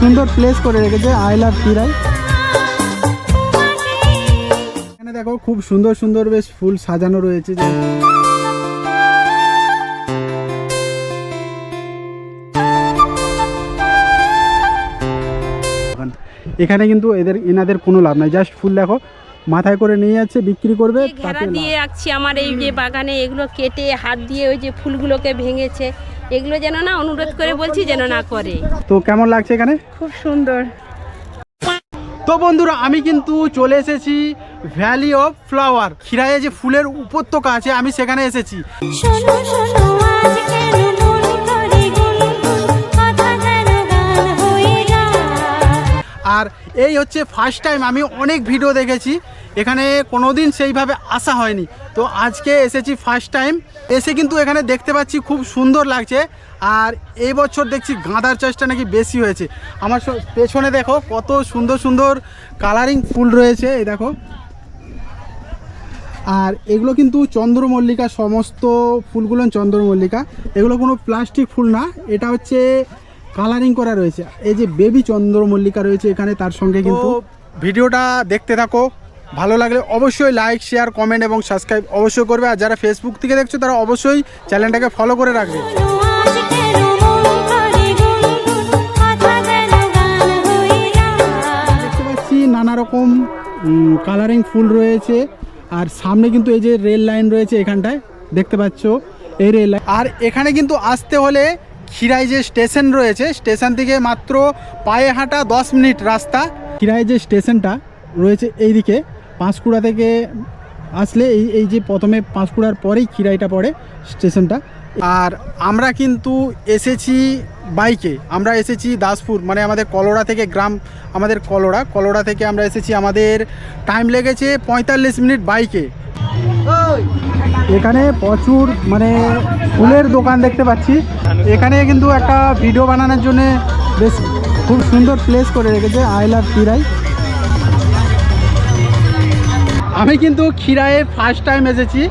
সুন্দর প্লেস করে রেখেছে আই লাভ খিরাই এখানে দেখো খুব সুন্দর সুন্দর বেশ ফুল সাজানো রয়েছে। যে এখানে কিন্তু এদের এনাদের কোনো লাভ নাই। জাস্ট ফুল দেখো মাথায় করে নিয়ে যাচ্ছে বিক্রি করবে ঘেরা দিয়ে রাখছি আমার এই যে বাগানে এগুলো কেটে হাত দিয়ে ওই যে ফুলগুলোকে ভেঙেছে। এগুলো যেন না অনুরোধ করে বলছি যেন না করে। তো কেমন লাগছে এখানে? খুব সুন্দর। তো বন্ধুরা আমি কিন্তু চলে এসেছি ভ্যালি অফ ফ্লাওয়ার খিরায়ে যে ফুলের উপত্যকা আছে আমি সেখানে এসেছি। আর এই হচ্ছে ফার্স্ট টাইম আমি অনেক ভিডিও দেখেছি। এখানে কোনো দিন সেইভাবে আসা হয়নি। তো আজকে এসেছি ফার্স্ট টাইম এসে কিন্তু এখানে দেখতে পাচ্ছি খুব সুন্দর লাগছে। আর এই বছর দেখছি গাঁদার চাষটা নাকি বেশি হয়েছে। আমার পেছনে দেখো কত সুন্দর সুন্দর কালারিং ফুল রয়েছে, এই দেখো। আর এগুলো কিন্তু চন্দ্রমল্লিকা, সমস্ত ফুলগুলো চন্দ্রমল্লিকা। এগুলো কোনো প্লাস্টিক ফুল না। এটা হচ্ছে কালারিং করা রয়েছে। এই যে বেবি চন্দ্রমল্লিকা রয়েছে এখানে তার সঙ্গে কিন্তু ভিডিওটা দেখতে থাকো। ভালো লাগলে অবশ্যই লাইক শেয়ার কমেন্ট এবং সাবস্ক্রাইব অবশ্যই করবে। আর যারা ফেসবুক থেকে দেখছ তারা অবশ্যই চ্যানেলটাকে ফলো করে রাখবে। দেখতে পাচ্ছি নানা রকম কালারিং ফুল রয়েছে। আর সামনে কিন্তু এই যে রেল লাইন রয়েছে এখানটায়। দেখতে পাচ্ছ এই রেল লাইন আর এখানে কিন্তু আসতে হলে খিরাই যে স্টেশন রয়েছে, স্টেশন থেকে মাত্র পায়ে হাঁটা দশ মিনিট রাস্তা। খিরাই যে স্টেশনটা রয়েছে এইদিকে, পাঁশকুড়া থেকে আসলে এই এই যে প্রথমে পাঁশকুড়ার পরেই খিরাইটা পড়ে স্টেশনটা। আর আমরা কিন্তু এসেছি বাইকে, আমরা এসেছি দাসপুর মানে আমাদের কলোড়া থেকে গ্রাম, আমাদের কলোড়া কলোড়া থেকে আমরা এসেছি আমাদের টাইম লেগেছে পঁয়তাল্লিশ মিনিট বাইকে। এখানে প্রচুর মানে ফুলের দোকান দেখতে পাচ্ছি। এখানে কিন্তু একটা ভিডিও বানানোর জন্য বেশ খুব সুন্দর প্লেস করে রেখেছে আই লাভ খিরাই আমি কিন্তু খিরায়ে ফার্স্ট টাইম এসেছি,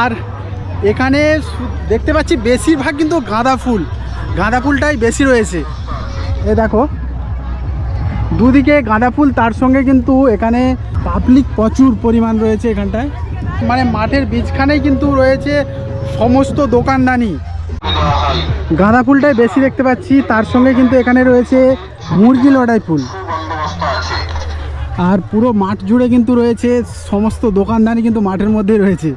আর এখানে দেখতে পাচ্ছি বেশিরভাগ কিন্তু গাঁদা ফুল। গাঁদা ফুলটাই বেশি রয়েছে। এ দেখো। দুদিকে গাঁদা ফুল, তার সঙ্গে কিন্তু এখানে পাবলিক প্রচুর পরিমাণ রয়েছে এখানটায়। মানে মাঠের বীজখানেই কিন্তু রয়েছে সমস্ত দোকানদানি। গাঁদা ফুলটাই বেশি দেখতে পাচ্ছি, তার সঙ্গে কিন্তু এখানে রয়েছে মুরগি লড়াই ফুল। আর পুরো মাঠ জুড়ে কিন্তু রয়েছে সমস্ত দোকানদানি কিন্তু মাঠের মধ্যেই রয়েছে।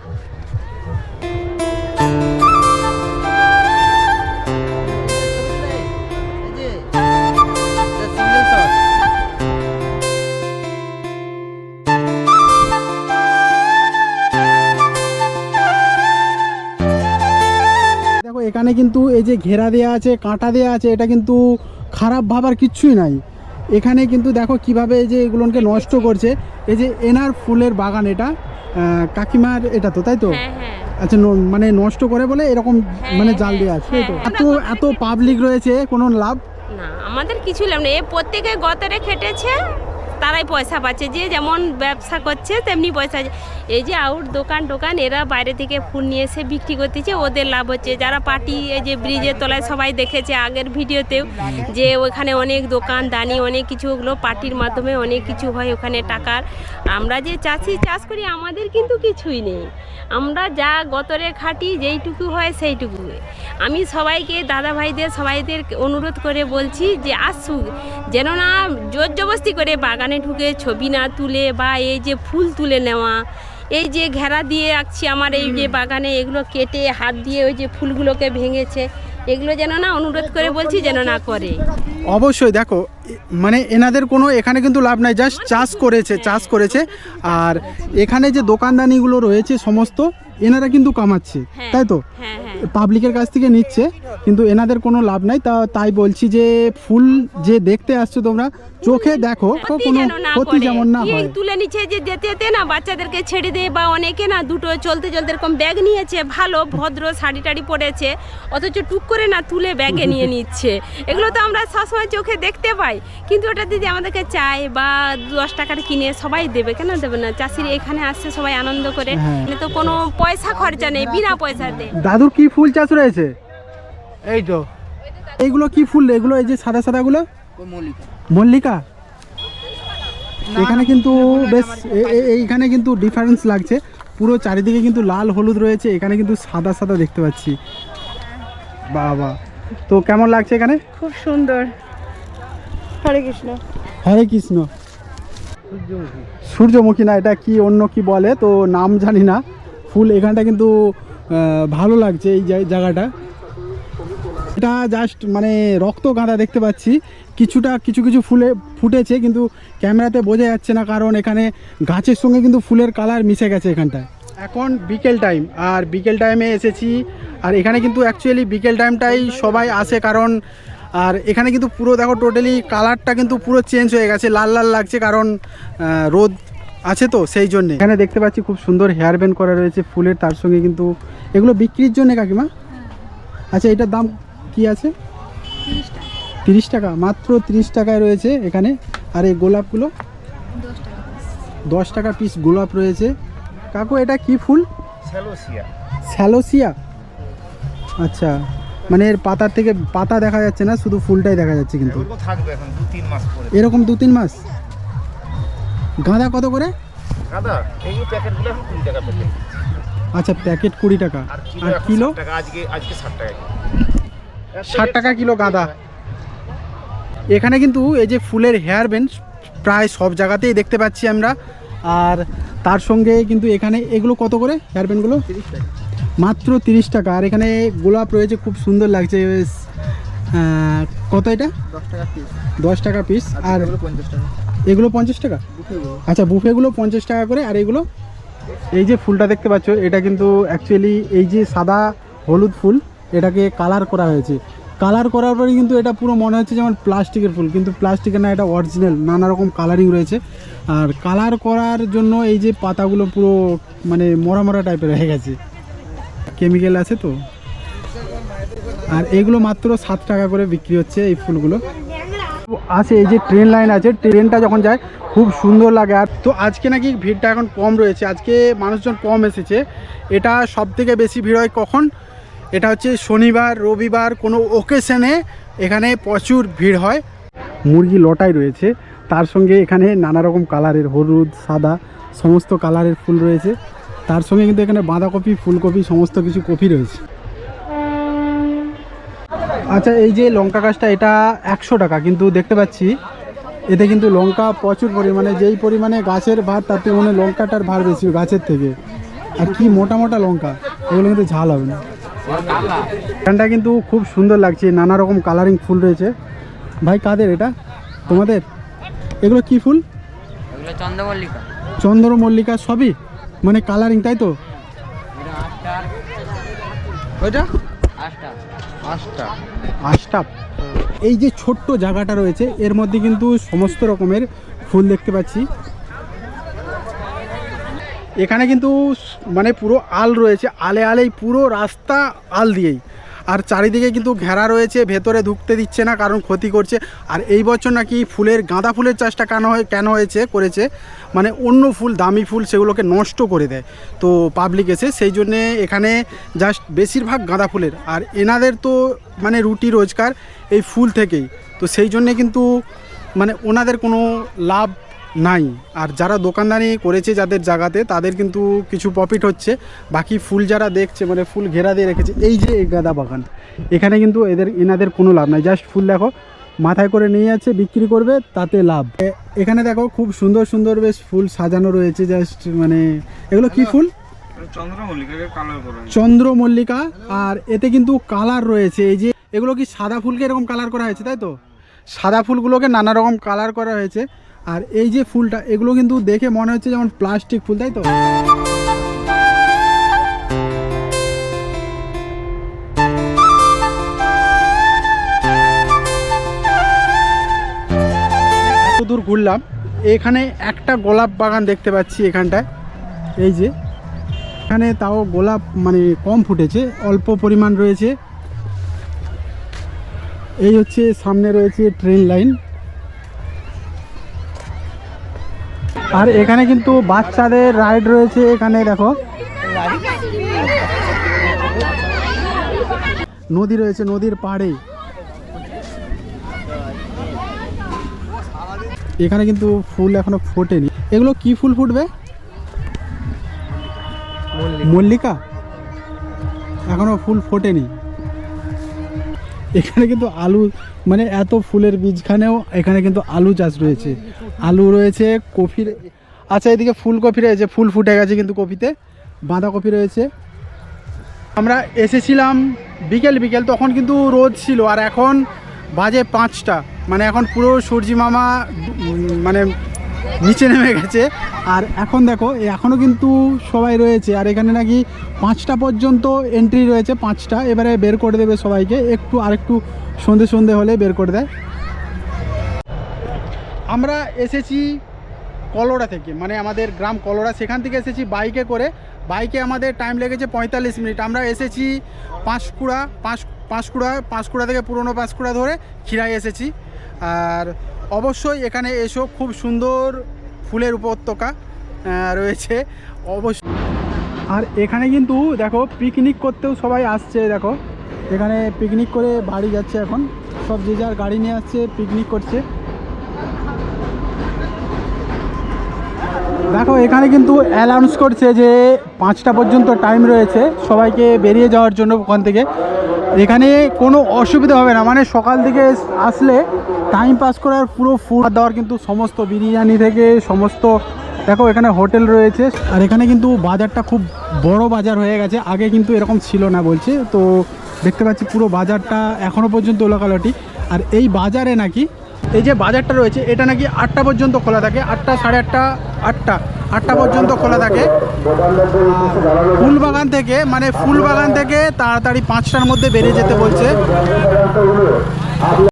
এখানে কিন্তু এই যে ঘেরা দেওয়া আছে কাঁটা দেওয়া আছে এটা কিন্তু খারাপ ভাবার কিচ্ছুই নাই। এখানে কিন্তু দেখো কীভাবে এই যে এগুলোকে নষ্ট করছে। এই যে এনার ফুলের বাগান এটা কাকিমার এটা তো তাই তো? হ্যাঁ হ্যাঁ। আচ্ছা মানে নষ্ট করে বলে এরকম মানে জাল দেওয়া আছে হ্যাঁ। এত এত পাবলিক রয়েছে কোনো লাভ? না আমাদের কিছু লাভ নেই। প্রত্যেকে গতরে খেটেছে। তারাই পয়সা পাচ্ছে। যে যেমন ব্যবসা করছে, তেমনি পয়সা। এই যে আউট দোকান টোকান, এরা বাইরে থেকে ফুল নিয়ে এসে বিক্রি করতেছে, ওদের লাভ হচ্ছে। যারা পার্টি, এই যে ব্রিজের তলায় সবাই দেখেছে আগের ভিডিওতেও, যে ওখানে অনেক দোকান, দানি, অনেক কিছু ওগুলো পার্টির মাধ্যমে অনেক কিছু হয় ওখানে টাকার। আমরা যে চাষি, চাষ করি, আমাদের কিন্তু কিছুই নেই। আমরা যা গতরে খাটি, যেইটুকু হয় সেইটুকু। আমি সবাইকে দাদা ভাইদের সবাইদের অনুরোধ করে বলছি যে আসুক, যেন না জোর জবস্তি করে বাগানে ঢুকে ছবি না তুলে বা এই যে ফুল তুলে নেওয়া এই যে ঘেরা দিয়ে আঁকছি আমার এই যে বাগানে এগুলো কেটে হাত দিয়ে ওই যে ফুলগুলোকে ভেঙেছে এগুলো যেন না অনুরোধ করে বলছি যেন না করে। অবশ্যই দেখো মানে এনাদের কোনো এখানে কিন্তু লাভ নাই জাস্ট চাষ করেছে চাষ করেছে। আর এখানে যে দোকানদানিগুলো রয়েছে সমস্ত এনারা কিন্তু কামাচ্ছে হ্যাঁ। তাই তো? হ্যাঁ হ্যাঁ। পাবলিকের কাছ থেকে নিচ্ছে কিন্তু এনাদের কোনো লাভ নাই তা তাই বলছি যে ফুল যে দেখতে আসছো তোমরা চোখে দেখো কোনো ক্ষতি যেমন না হয়। তুলে নিচ্ছে যে যেতে যেতে না বাচ্চাদেরকে ছেড়ে দেয় বা অনেকে না দুটো চলতে চলতে এরকম ব্যাগ নিয়েছে ভালো ভদ্র শাড়ি টাড়ি পরেছে অথচ টুক করে না তুলে ব্যাগে নিয়ে নিচ্ছে। এগুলো তো আমরা সবসময় চোখে দেখতে পাই কিন্তু ওটা দিদি আমাদেরকে চায় বা দশ টাকার কিনে সবাই দেবে কেন দেবে না? চাষির এখানে আসছে সবাই আনন্দ করে। তো কোনো পয়সা খরচা নেই বিনা পয়সাতে। দাদুর কি ফুল চাষ রয়েছে? এই তো। এইগুলো কি ফুল? এগুলো এই যে সাদা সাদাগুলো? মল্লিকা। এখানে কিন্তু বেশ এইখানে কিন্তু ডিফারেন্স লাগছে। পুরো চারিদিকে কিন্তু লাল হলুদ রয়েছে এখানে কিন্তু সাদা সাদা দেখতে পাচ্ছি। বাবা। তো কেমন লাগছে এখানে? খুব সুন্দর। হরে কৃষ্ণ। হরে কৃষ্ণ। সূর্যমুখী না এটা কি অন্য কি বলে? তো নাম জানি না। ফুল এখানটা কিন্তু ভালো লাগছে এই জায়গাটা। এটা জাস্ট মানে রক্ত গাঁদা দেখতে পাচ্ছি। কিছুটা, কিছু কিছু ফুলে ফুটেছে কিন্তু ক্যামেরাতে বোঝা যাচ্ছে না কারণ এখানে গাছের সঙ্গে কিন্তু ফুলের কালার মিশে গেছে এখানটায়। এখন বিকেল টাইম, আর বিকেল টাইমে এসেছি। আর এখানে কিন্তু অ্যাকচুয়ালি বিকেল টাইমটাই সবাই আসে কারণ, আর এখানে কিন্তু পুরো দেখো টোটালি কালারটা কিন্তু পুরো চেঞ্জ হয়ে গেছে, লাল লাল লাগছে কারণ রোদ আছে তো সেই জন্য। এখানে দেখতে পাচ্ছি খুব সুন্দর হেয়ার ব্যান্ড করা রয়েছে ফুলের তার সঙ্গে কিন্তু এগুলো বিক্রির জন্য কাকিমা? আচ্ছা এটার দাম কি আছে? তিরিশ টাকা। মাত্র তিরিশ টাকায় রয়েছে এখানে। আর এই গোলাপগুলো? দশ টাকা পিস গোলাপ রয়েছে। কাকু এটা কি ফুল? স্যালোসিয়া। আচ্ছা মানে এর পাতার থেকে পাতা দেখা যাচ্ছে না শুধু ফুলটাই দেখা যাচ্ছে কিন্তু। এগুলো থাকবে এখন দু তিন মাস পরে। এরকম দু তিন মাস? গাঁদা কত করে? দাদা এই প্যাকেটগুলো এখন কুড়ি টাকা প্যাকেট। আচ্ছা প্যাকেট কুড়ি টাকা। আর কিলো আর এখন কিলো? 60 টাকা আজকে আজকে ষাট টাকা ষাট টাকা কিলো গাঁদা। এখানে কিন্তু এই যে ফুলের হেয়ার ব্যান্ড প্রায় সব জায়গাতেই দেখতে পাচ্ছি আমরা। আর তার সঙ্গে কিন্তু এখানে এগুলো কত করে হেয়ার ব্যান্ডগুলো? মাত্র তিরিশ টাকা। আর এখানে গোলাপ রয়েছে খুব সুন্দর লাগছে। কত এটা? দশ টাকা পিস আর এগুলো পঞ্চাশ টাকা? আচ্ছা বুফেগুলো পঞ্চাশ টাকা করে, আর এগুলো এই যে ফুলটা দেখতে পাচ্ছ, এটা কিন্তু অ্যাকচুয়ালি এই যে সাদা হলুদ ফুল, এটাকে কালার করা হয়েছে। কালার করার পরে কিন্তু এটা পুরো মনে হচ্ছে যেমন প্লাস্টিকের ফুল, কিন্তু প্লাস্টিকের না, এটা অরিজিনাল নানা রকম কালারিং রয়েছে। আর কালার করার জন্য এই যে পাতাগুলো পুরো মানে মরা মরা টাইপের হয়ে গেছে। কেমিক্যাল আছে তো? আর এগুলো মাত্র সাত টাকা করে বিক্রি হচ্ছে এই ফুলগুলো। আছে, এই যে ট্রেন লাইন আছে ট্রেনটা যখন যায়, খুব সুন্দর লাগে। আর তো আজকে নাকি ভিড়টা এখন কম রয়েছে। আজকে মানুষজন কম এসেছে। এটা সব থেকে বেশি ভিড় হয় কখন? এটা হচ্ছে শনিবার, রবিবার, কোনো ওকেশনে এখানে প্রচুর ভিড় হয়। মুরগি লটাই রয়েছে। তার সঙ্গে এখানে নানা রকম কালারের হলুদ, সাদা, সমস্ত কালারের ফুল রয়েছে। তার সঙ্গে কিন্তু এখানে বাঁধাকপি, ফুলকপি, সমস্ত কিছু কপি রয়েছে। আচ্ছা এই যে লঙ্কা গাছটা এটা একশো টাকা কিন্তু দেখতে পাচ্ছি এতে কিন্তু লঙ্কা প্রচুর পরিমাণে যেই পরিমাণে গাছের ভার তার থেকে মনে লঙ্কাটার ভার বেশি গাছের থেকে। আর কি মোটা মোটা লঙ্কা এগুলো কিন্তু ঝাল হবে না। এখানটা কিন্তু খুব সুন্দর লাগছে নানা রকম কালারিং ফুল রয়েছে। ভাই কাদের এটা? তোমাদের? এগুলো কি ফুল? চন্দ্রমল্লিকা। চন্দ্রমল্লিকা সবই? মানে কালারিং তাই তো? ওইটা? আষ্টাপ এই যে ছোট্ট জায়গাটা রয়েছে, এর মধ্যে কিন্তু সমস্ত রকমের ফুল দেখতে পাচ্ছি। এখানে কিন্তু মানে পুরো আল রয়েছে, আলে আলেই পুরো রাস্তা আল দিয়েই। আর চারিদিকে কিন্তু ঘেরা রয়েছে, ভেতরে ঢুকতে দিচ্ছে না, কারণ ক্ষতি করছে। আর এই বছর নাকি ফুলের, গাঁদা ফুলের চাষটা কেন হয়, কেন হয়েছে, করেছে? মানে অন্য ফুল, দামি ফুল সেগুলোকে নষ্ট করে দেয়। তো পাবলিক এসে সেই জন্যে এখানে জাস্ট বেশিরভাগ গাঁদা ফুলের। আর এনাদের তো মানে রুটি রোজগার এই ফুল থেকেই। তো সেই জন্যে কিন্তু মানে ওনাদের কোনো লাভ নাই। আর যারা দোকানদারি করেছে যাদের জায়গাতে তাদের কিন্তু কিছু প্রফিট হচ্ছে। বাকি ফুল যারা দেখছে মানে ফুল ঘেরা দিয়ে রেখেছে এই যে এই গাঁদা বাগান। এখানে কিন্তু এদের এনাদের কোনো লাভ নাই। জাস্ট ফুল দেখো মাথায় করে নিয়ে যাচ্ছে বিক্রি করবে তাতে লাভ। এখানে দেখো খুব সুন্দর সুন্দর বেশ ফুল সাজানো রয়েছে জাস্ট মানে এগুলো কি ফুল? চন্দ্রমল্লিকা আর এতে কিন্তু কালার রয়েছে। এই যে এগুলো কি সাদা ফুলকে এরকম কালার করা হয়েছে তাই তো? সাদা ফুলগুলোকে নানা রকম কালার করা হয়েছে। আর এই যে ফুলটা, এগুলো কিন্তু দেখে মনে হচ্ছে যেমন প্লাস্টিক ফুল, তাই তো? দূর ঘুরলাম, এখানে একটা গোলাপ বাগান দেখতে পাচ্ছি এখানটায়, এই যে। এখানে তাও গোলাপ মানে কম ফুটেছে, অল্প পরিমাণ রয়েছে। এই হচ্ছে সামনে রয়েছে ট্রেন লাইন। আর এখানে কিন্তু বাচ্চাদের রাইড রয়েছে এখানে দেখো। নদী রয়েছে নদীর পাড়ে। এখানে কিন্তু ফুল এখনও ফোটেনি। এগুলো কি ফুল ফুটবে? মল্লিকা? এখনও ফুল ফোটেনি। এখানে কিন্তু আলু মানে এত ফুলের বীজখানেও এখানে কিন্তু আলু চাষ রয়েছে। আলু রয়েছে কফির আচ্ছা এদিকে ফুলকপি রয়েছে, ফুল ফুটে গেছে কিন্তু কপিতে। বাঁধাকপি রয়েছে। আমরা এসেছিলাম বিকেল বিকেল তখন কিন্তু রোদ ছিল আর এখন বাজে পাঁচটা। মানে এখন পুরো সূর্যি মামা মানে নিচে নেমে গেছে। আর এখন দেখো এখনও কিন্তু সবাই রয়েছে। আর এখানে নাকি পাঁচটা পর্যন্ত এন্ট্রি রয়েছে, পাঁচটা। এবারে বের করে দেবে সবাইকে। একটু আরেকটু সন্ধে সন্ধে হলে বের করে দেয়। আমরা এসেছি কলোড়া থেকে। মানে আমাদের গ্রাম কলোড়া। সেখান থেকে এসেছি বাইকে করে। বাইকে আমাদের টাইম লেগেছে পঁয়তাল্লিশ মিনিট আমরা এসেছি পাঁশকুড়া পাঁচ পাঁশকুড়া পাঁশকুড়া থেকে পুরনো পাঁশকুড়া ধরে খিরাই এসেছি। আর অবশ্যই এখানে এসো, খুব সুন্দর ফুলের উপত্যকা রয়েছে। অবশ্যই আর এখানে কিন্তু দেখো পিকনিক করতেও সবাই আসছে, দেখো। এখানে পিকনিক করে বাড়ি যাচ্ছে এখন। সব যে যার গাড়ি নিয়ে আসছে পিকনিক করছে। দেখো, এখানে কিন্তু অ্যানাউন্স করছে যে পাঁচটা পর্যন্ত টাইম রয়েছে, সবাইকে বেরিয়ে যাওয়ার জন্য ওখান থেকে। এখানে কোনো অসুবিধা হবে না মানে সকাল থেকে আসলে টাইম পাস করার পুরো ফুড দেওয়ার কিন্তু সমস্ত বিরিয়ানি থেকে সমস্ত, দেখো, এখানে হোটেল রয়েছে। আর এখানে কিন্তু বাজারটা খুব বড় বাজার হয়ে গেছে, আগে কিন্তু এরকম ছিল না বলছে। তো দেখতে পাচ্ছি পুরো বাজারটা এখনও পর্যন্ত লোকালটি আর এই বাজারে নাকি এই যে বাজারটা রয়েছে, এটা নাকি আটটা পর্যন্ত খোলা থাকে? আটটা, সাড়ে আটটা আটটা আটটা পর্যন্ত খোলা থাকে। ফুলবাগান ফুল বাগান থেকে মানে ফুলবাগান থেকে তাড়াতাড়ি পাঁচটার মধ্যে বেরিয়ে যেতে বলছে।